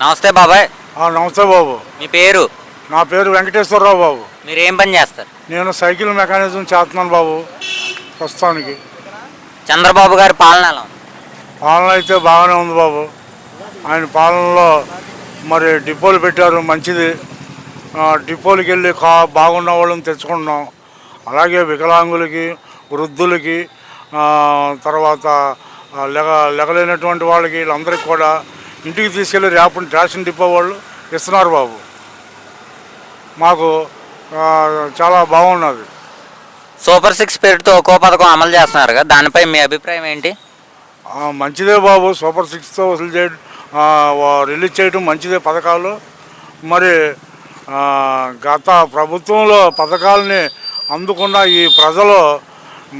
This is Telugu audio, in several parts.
నమస్తే బాబాయ్. ఆ, నమస్తే బాబు. మీ పేరు? నా పేరు వెంకటేశ్వరరావు బాబు. మీరు ఏం పని చేస్తారు? నేను సైకిల్ మెకానిజం చేస్తున్నాను బాబు ప్రస్తుతానికి. చంద్రబాబు గారి పాలన ఎలా ఉంది. పాలన అయితే బాగానే ఉంది బాబు. ఆయన పాలనలో మరి డిపోలు పెట్టారు మంచిది. ఆ, డిపోలకి వెళ్ళి కా బాగున్న వాళ్ళని తెచ్చుకుంటున్నాం. అలాగే వికలాంగులకి వృద్ధులకి ఆ, తర్వాత ఆ, లెగ లెగలేనటువంటి వాళ్ళకి వీళ్ళందరికీ కూడా ఇంటికి తీసుకెళ్ళి రేపటి రేషన్ డిపో వాళ్ళు ఇస్తున్నారు బాబు. మాకు చాలా బాగున్నది. సూపర్ సిక్స్ పేరుతో ఒక్కో పథకం అమలు చేస్తున్నారు కదా దానిపై మీ అభిప్రాయం ఏంటి? మంచిదే బాబు. సూపర్ సిక్స్తో వసూలు చేయడం రిలీజ్ చేయడం మంచిదే పథకాలు. మరి గత ప్రభుత్వంలో పథకాలని అందుకున్న ఈ ప్రజలు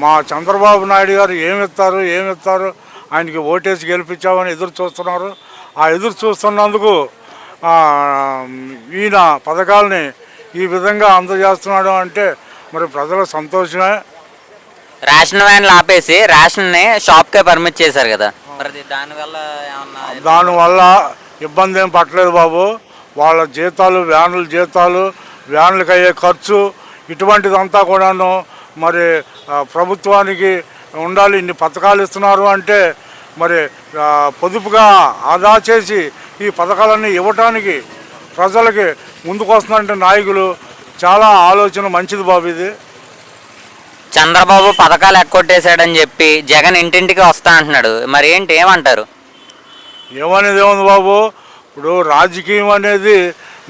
మా చంద్రబాబు నాయుడు గారు ఏమి ఇస్తారు ఏమి ఇస్తారు? ఆయనకి ఓటేసి గెలిపించామని ఎదురు చూస్తున్నారు. ఆ ఎదురు చూస్తున్నందుకు ఆ, ఈయన పథకాలని ఈ విధంగా అందజేస్తున్నాడు అంటే మరి ప్రజల సంతోషమే. రేషన్ వ్యాన్లు ఆపేసి రేషన్ని షాప్కే పర్మిట్ చేశారు కదా. మరి దానివల్ల ఏమన్నా దానివల్ల ఇబ్బంది ఏం పట్టలేదు బాబు. వాళ్ళ జీతాలు వ్యాన్ల జీతాలు వ్యాన్లకు అయ్యే ఖర్చు ఇటువంటిదంతా కూడాను మరి ప్రభుత్వానికి ఉండాలి ఇన్ని పథకాలు ఇస్తున్నారు అంటే మరి పొదుపుగా ఆదా చేసి ఈ పథకాలన్నీ ఇవ్వటానికి ప్రజలకి ముందుకు వస్తున్నారంటే నాయకులు చాలా ఆలోచన మంచిది బాబు ఇది. చంద్రబాబు పథకాలు ఎక్కొట్టేశాడని చెప్పి జగన్ ఇంటింటికి వస్తా అంటున్నాడు. మరి ఏంటి ఏమంటారు? ఏమనేది ఏముంది బాబు? ఇప్పుడు రాజకీయం అనేది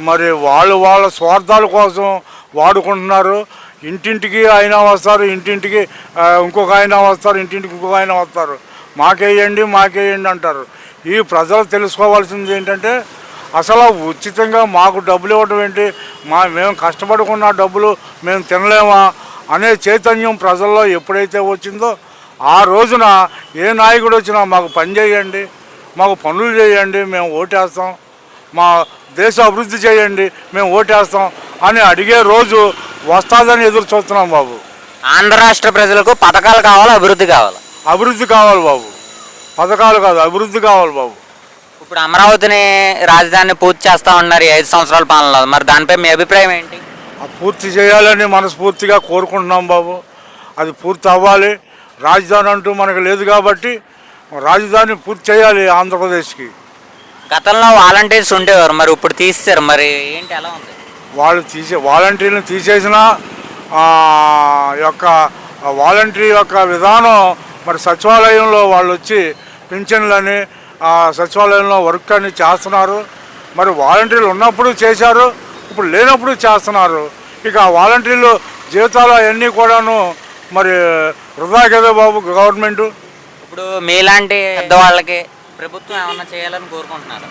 మరి వాళ్ళు వాళ్ళ స్వార్థాల కోసం వాడుకుంటున్నారు. ఇంటింటికి ఆయన వస్తారు ఇంటింటికి ఇంకొక ఆయన వస్తారు ఇంటింటికి ఇంకొక ఆయన వస్తారు. మాకేయండి మాకేయండి అంటారు. ఈ ప్రజలు తెలుసుకోవాల్సింది ఏంటంటే అసలు ఉచితంగా మాకు డబ్బులు ఇవ్వడం ఏంటి? మా మేము కష్టపడుకున్న డబ్బులు మేము తినలేమా? అనే చైతన్యం ప్రజల్లో ఎప్పుడైతే వచ్చిందో ఆ రోజున ఏ నాయకుడు వచ్చినా మాకు పని చేయండి మాకు పనులు చేయండి మేము ఓటేస్తాం. మా దేశ అభివృద్ధి చేయండి మేము ఓటేస్తాం అని అడిగే రోజు వస్తుందని ఎదురు చూస్తున్నాం బాబు. ఆంధ్ర రాష్ట్ర ప్రజలకు పథకాలు కావాలా అభివృద్ధి కావాలి? అభివృద్ధి కావాలి బాబు. పథకాలు కాదు అభివృద్ధి కావాలి బాబు. ఇప్పుడు అమరావతిని రాజధాని పూర్తి చేస్తా ఉన్నారు ఐదు సంవత్సరాల పాలనలో. మరి దానిపై మీ అభిప్రాయం ఏంటి? పూర్తి చేయాలని మనస్ఫూర్తిగా కోరుకుంటున్నాం బాబు. అది పూర్తి అవ్వాలి. రాజధాని అంటూ మనకు లేదు కాబట్టి రాజధాని పూర్తి చేయాలి ఆంధ్రప్రదేశ్కి. గతంలో వాలంటీర్స్ ఉండేవారు. మరి ఇప్పుడు తీస్తారు మరి ఏంటి ఎలా ఉంది? వాళ్ళు తీసే వాలంటీర్లను తీసేసిన యొక్క వాలంటీర్ యొక్క విధానం మరి సచివాలయంలో వాళ్ళు వచ్చి పింఛన్లని ఆ, సచివాలయంలో వర్క్ అని చేస్తున్నారు. మరి వాలంటీర్లు ఉన్నప్పుడు చేశారు ఇప్పుడు లేనప్పుడు చేస్తున్నారు. ఇక ఆ వాలంటీర్లు జీతాలు అవన్నీ కూడాను మరి వృధా కదా బాబు గవర్నమెంట్. ఇప్పుడు మీలాంటి పెద్దవాళ్ళకి ప్రభుత్వం ఏమన్నా చేయాలని కోరుకుంటున్నారు?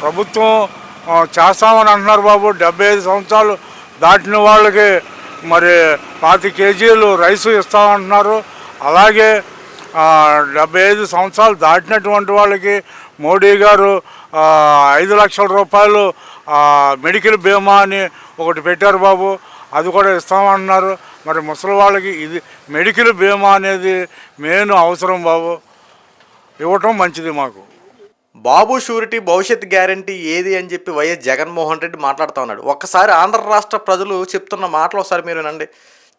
ప్రభుత్వం చేస్తామని అంటున్నారు బాబు. డెబ్బై ఐదు సంవత్సరాలు దాటిన వాళ్ళకి మరి పాతి కేజీలు రైసు ఇస్తామంటున్నారు అలాగే డెబ్బై ఐదు సంవత్సరాలు దాటినటువంటి వాళ్ళకి మోడీ గారు ఐదు లక్షల రూపాయలు మెడికల్ బీమా అని ఒకటి పెట్టారు బాబు. అది కూడా ఇస్తామంటున్నారు మరి ముసలి వాళ్ళకి ఇది మెడికల్ బీమా అనేది మెయిన్ అవసరం బాబు. ఇవ్వటం మంచిది మాకు. బాబు షూరిటీ భవిష్యత్ గ్యారంటీ ఏది అని చెప్పి వైఎస్ జగన్మోహన్ రెడ్డి మాట్లాడుతూ ఉన్నాడు. ఒక్కసారి ఆంధ్ర రాష్ట్ర ప్రజలు చెప్తున్న మాటలు ఒకసారి మీరు వినండి.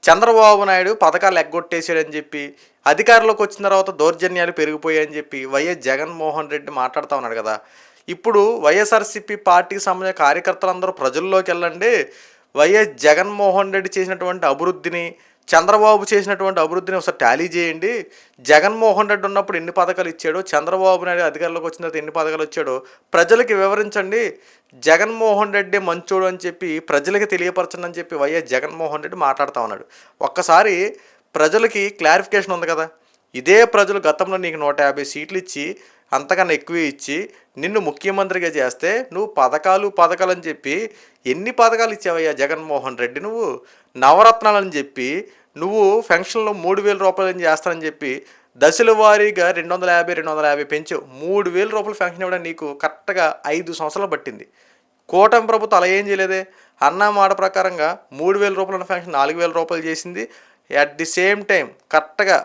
చంద్రబాబు నాయుడు పథకాలు ఎగ్గొట్టేశాడని చెప్పి అధికారంలోకి వచ్చిన తర్వాత దౌర్జన్యాలు పెరిగిపోయాయని చెప్పి వైఎస్ జగన్మోహన్ రెడ్డి మాట్లాడుతూ ఉన్నాడు కదా. ఇప్పుడు వైఎస్ఆర్సీపీ పార్టీకి సంబంధించిన కార్యకర్తలందరూ ప్రజల్లోకి వెళ్ళండి. వైఎస్ జగన్మోహన్ రెడ్డి చేసినటువంటి అభివృద్ధిని చంద్రబాబు చేసినటువంటి అభివృద్ధిని ఒకసారి టాలీ చేయండి. జగన్మోహన్ రెడ్డి ఉన్నప్పుడు ఎన్ని పథకాలు ఇచ్చాడో? చంద్రబాబు నాయుడు అధికారంలోకి వచ్చిన తర్వాత ఎన్ని పథకాలు వచ్చాడో ప్రజలకి వివరించండి. జగన్మోహన్ రెడ్డి మంచోడు అని చెప్పి ప్రజలకి తెలియపరచండి అని చెప్పి వైఎస్ జగన్మోహన్ రెడ్డి మాట్లాడుతూ ఉన్నాడు. ఒక్కసారి ప్రజలకి క్లారిఫికేషన్ ఉంది కదా. ఇదే ప్రజలు గతంలో నీకు నూట యాభై సీట్లు ఇచ్చి అంతకన్నా ఎక్కువ ఇచ్చి నిన్ను ముఖ్యమంత్రిగా చేస్తే నువ్వు పథకాలు పథకాలు అని చెప్పి ఎన్ని పథకాలు ఇచ్చావయ్యా జగన్మోహన్ రెడ్డి నువ్వు? నవరత్నాలని చెప్పి నువ్వు ఫంక్షన్లో మూడు వేల రూపాయలు చేస్తానని చెప్పి దశల వారీగా రెండు వందల యాభై రెండు వందల యాభై పెంచావు. మూడు వేల రూపాయలు ఫంక్షన్ ఇవ్వడం నీకు కరెక్ట్గా ఐదు సంవత్సరాలు పట్టింది. కూటమి ప్రభుత్వం అలా ఏం చేయలేదే? అన్న మాట ప్రకారంగా మూడు వేల రూపాయల ఫంక్షన్ నాలుగు వేల రూపాయలు చేసింది. అట్ ది సేమ్ టైం కరెక్ట్గా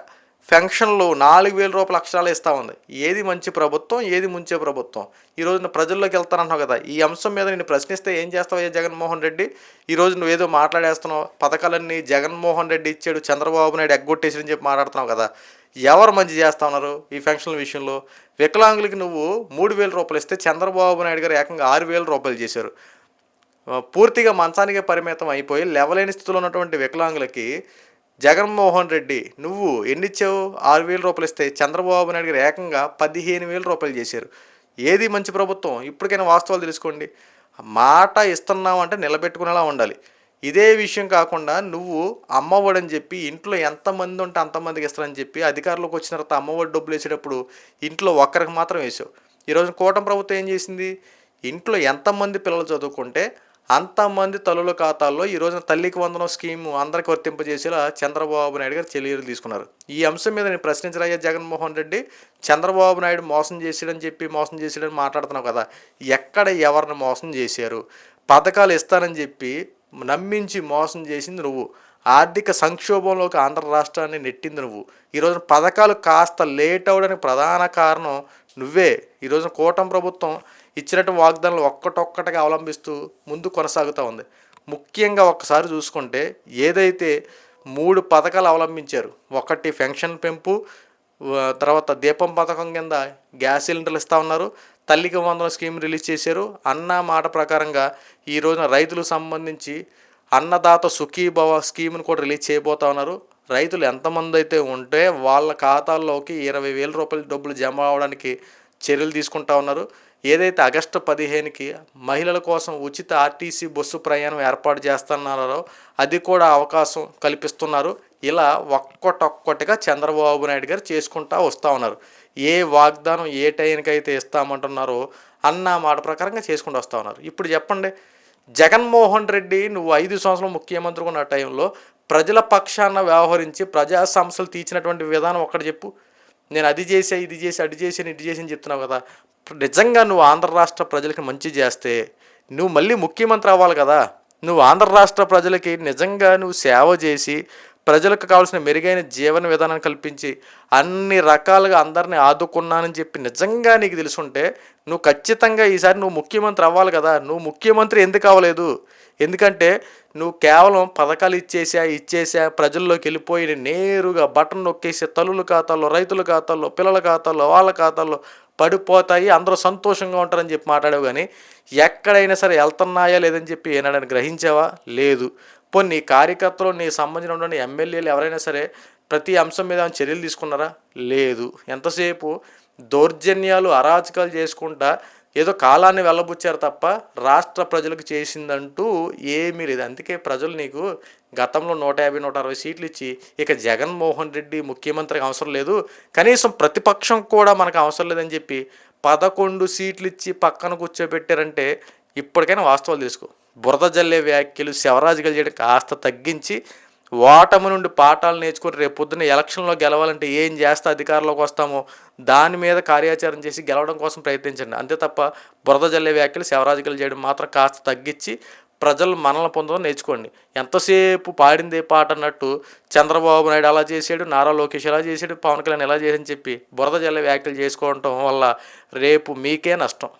పెన్షన్లు నాలుగు వేల రూపాయల అక్షరాలు ఇస్తా ఉంది. ఏది మంచి ప్రభుత్వం ఏది ముంచే ప్రభుత్వం? ఈ రోజున ప్రజల్లోకి వెళ్తానంటున్నావు కదా ఈ అంశం మీద నేను ప్రశ్నిస్తే ఏం చేస్తావు జగన్మోహన్ రెడ్డి? ఈ రోజు నువ్వేదో మాట్లాడేస్తున్నావు పథకాలన్నీ జగన్మోహన్ రెడ్డి ఇచ్చాడు చంద్రబాబు నాయుడు ఎగ్గొట్టేసి చెప్పి మాట్లాడుతున్నావు కదా ఎవరు మంచి చేస్తా ఉన్నారు ఈ పెన్షన్ల విషయంలో? వికలాంగులకి నువ్వు మూడు వేల రూపాయలు ఇస్తే చంద్రబాబు నాయుడు గారు ఏకంగా ఆరు వేల రూపాయలు చేశారు. పూర్తిగా మంచానికే పరిమితం అయిపోయి లెవలేని స్థితిలో ఉన్నటువంటి వికలాంగులకి జగన్మోహన్ రెడ్డి నువ్వు ఎన్నిచ్చావు? ఆరు వేల రూపాయలు ఇస్తే చంద్రబాబు నాయుడు గారు ఏకంగా పదిహేను వేల రూపాయలు చేశారు. ఏది మంచి ప్రభుత్వం? ఇప్పటికైనా వాస్తవాలు తెలుసుకోండి. మాట ఇస్తున్నావు అంటే నిలబెట్టుకునేలా ఉండాలి. ఇదే విషయం కాకుండా నువ్వు అమ్మఒడని చెప్పి ఇంట్లో ఎంతమంది ఉంటే అంతమందికి ఇస్తారని చెప్పి అధికారంలోకి వచ్చిన తర్వాత అమ్మఒడి డబ్బులు వేసేటప్పుడు ఇంట్లో ఒక్కరికి మాత్రం వేసావు. ఈరోజు కూటమి ప్రభుత్వం ఏం చేసింది? ఇంట్లో ఎంతమంది పిల్లలు చదువుకుంటే అంతమంది తల్లుల ఖాతాల్లో ఈ రోజున తల్లికి వందనం స్కీము అందరికి వర్తింపజేసేలా చంద్రబాబు నాయుడు గారు చర్యలు తీసుకున్నారు. ఈ అంశం మీద నేను ప్రశ్నించరయ్యా జగన్మోహన్ రెడ్డి. చంద్రబాబు నాయుడు మోసం చేసాడని చెప్పి మోసం చేసాడని మాట్లాడుతున్నావు కదా ఎక్కడ ఎవరిని మోసం చేశారు? పథకాలు ఇస్తానని చెప్పి నమ్మించి మోసం చేసింది నువ్వు. ఆర్థిక సంక్షోభంలోకి ఆంధ్ర రాష్ట్రాన్ని నెట్టింది నువ్వు. ఈరోజు పథకాలు కాస్త లేట్ అవడానికి ప్రధాన కారణం నువ్వే. ఈరోజు కూటమి ప్రభుత్వం ఇచ్చినట్టు వాగ్దానాలు ఒక్కటొక్కటిగా అవలంబిస్తూ ముందు కొనసాగుతూ ఉంది. ముఖ్యంగా ఒక్కసారి చూసుకుంటే ఏదైతే మూడు పథకాలు అవలంబించారు ఒకటి పెన్షన్ పెంపు తర్వాత దీపం పథకం కింద గ్యాస్ సిలిండర్లు ఇస్తా ఉన్నారు తల్లికి వందల స్కీమ్ రిలీజ్ చేశారు అన్న మాట ప్రకారంగా ఈ రోజున రైతులకు సంబంధించి అన్నదాత సుఖీభవ స్కీమ్ను కూడా రిలీజ్ చేయబోతా ఉన్నారు. రైతులు ఎంతమంది అయితే ఉంటే వాళ్ళ ఖాతాల్లోకి ఇరవై వేల రూపాయల డబ్బులు జమ అవడానికి చర్యలు తీసుకుంటా ఉన్నారు. ఏదైతే ఆగస్టు పదిహేనుకి మహిళల కోసం ఉచిత ఆర్టీసీ బస్సు ప్రయాణం ఏర్పాటు చేస్తున్నారో అది కూడా అవకాశం కల్పిస్తున్నారు. ఇలా ఒక్కొక్కటిగా చంద్రబాబు నాయుడు గారు చేసుకుంటా వస్తూ ఉన్నారు. ఏ వాగ్దానం ఏ టైంకి అయితే ఇస్తామంటున్నారో అన్న మాట ప్రకారంగా చేసుకుంటూ వస్తూ ఉన్నారు. ఇప్పుడు చెప్పండి జగన్మోహన్ రెడ్డి నువ్వు ఐదు సంవత్సరాలు ముఖ్యమంత్రి ఉన్న టైంలో ప్రజల పక్షాన వ్యవహరించి ప్రజా సమస్యలు తీర్చినటువంటి విధానం ఒక్కటి చెప్పు. నేను అది చేసా ఇది చేసి అది చేసాను ఇటు చేసి అని చెప్తున్నావు కదా. నిజంగా నువ్వు ఆంధ్ర రాష్ట్ర ప్రజలకి మంచి చేస్తే నువ్వు మళ్ళీ ముఖ్యమంత్రి అవ్వాలి కదా. నువ్వు ఆంధ్ర రాష్ట్ర ప్రజలకి నిజంగా నువ్వు సేవ చేసి ప్రజలకు కావాల్సిన మెరుగైన జీవన విధానం కల్పించి అన్ని రకాలుగా అందరిని ఆదుకున్నానని చెప్పి నిజంగా నీకు తెలుసుంటే నువ్వు ఖచ్చితంగా ఈసారి నువ్వు ముఖ్యమంత్రి అవ్వాలి కదా. నువ్వు ముఖ్యమంత్రి ఎందుకు అవ్వలేదు? ఎందుకంటే నువ్వు కేవలం పథకాలు ఇచ్చేసా ఇచ్చేసా ప్రజల్లోకి వెళ్ళిపోయి నేరుగా బటన్ నొక్కేసి తల్లుల ఖాతాల్లో రైతుల ఖాతాల్లో పిల్లల ఖాతాల్లో వాళ్ళ ఖాతాల్లో పడిపోతాయి అందరూ సంతోషంగా ఉంటారని చెప్పి మాట్లాడావు కానీ ఎక్కడైనా సరే వెళ్తున్నాయా లేదని చెప్పి ఏనాడని గ్రహించావా? లేదు. పోనీ నీ కార్యకర్తలు నీ సంబంధించిన ఎమ్మెల్యేలు ఎవరైనా సరే ప్రతి అంశం మీద చర్యలు తీసుకున్నారా? లేదు. ఎంతసేపు దౌర్జన్యాలు అరాచకాలు చేసుకుంటా ఏదో కాలాన్ని వెళ్ళబుచ్చారు తప్ప రాష్ట్ర ప్రజలకు చేసిందంటూ ఏమీ లేదు. అందుకే ప్రజలు నీకు గతంలో నూట యాభై నూట అరవై సీట్లు ఇచ్చి ఇక జగన్మోహన్ రెడ్డి ముఖ్యమంత్రికి అవసరం లేదు. కనీసం ప్రతిపక్షం కూడా మనకు అవసరం లేదని చెప్పి పదకొండు సీట్లు ఇచ్చి పక్కన కూర్చోబెట్టారంటే ఇప్పటికైనా వాస్తవాలు తెలుసుకో. బురద జల్లే వ్యాఖ్యలు శవరాజుగలు చేయడం కాస్త తగ్గించి ఓటమి నుండి పాఠాలు నేర్చుకుని రేపు పొద్దున్న ఎలక్షన్లో గెలవాలంటే ఏం చేస్తే అధికారంలోకి వస్తామో దాని మీద కార్యాచరణ చేసి గెలవడం కోసం ప్రయత్నించండి. అంతే తప్ప బురద జల్లే వ్యాఖ్యలు శవరాజుగలు చేయడం మాత్రం కాస్త తగ్గించి ప్రజలు మనల్ని పొందడం నేర్చుకోండి. ఎంతసేపు పాడిందే పాట అన్నట్టు చంద్రబాబు నాయుడు అలా చేశాడు నారా లోకేష్ ఎలా చేశాడు పవన్ కళ్యాణ్ ఎలా చేశాడని చెప్పి బురద జల్ల వ్యాఖ్యలు చేసుకోవటం వల్ల రేపు మీకే నష్టం.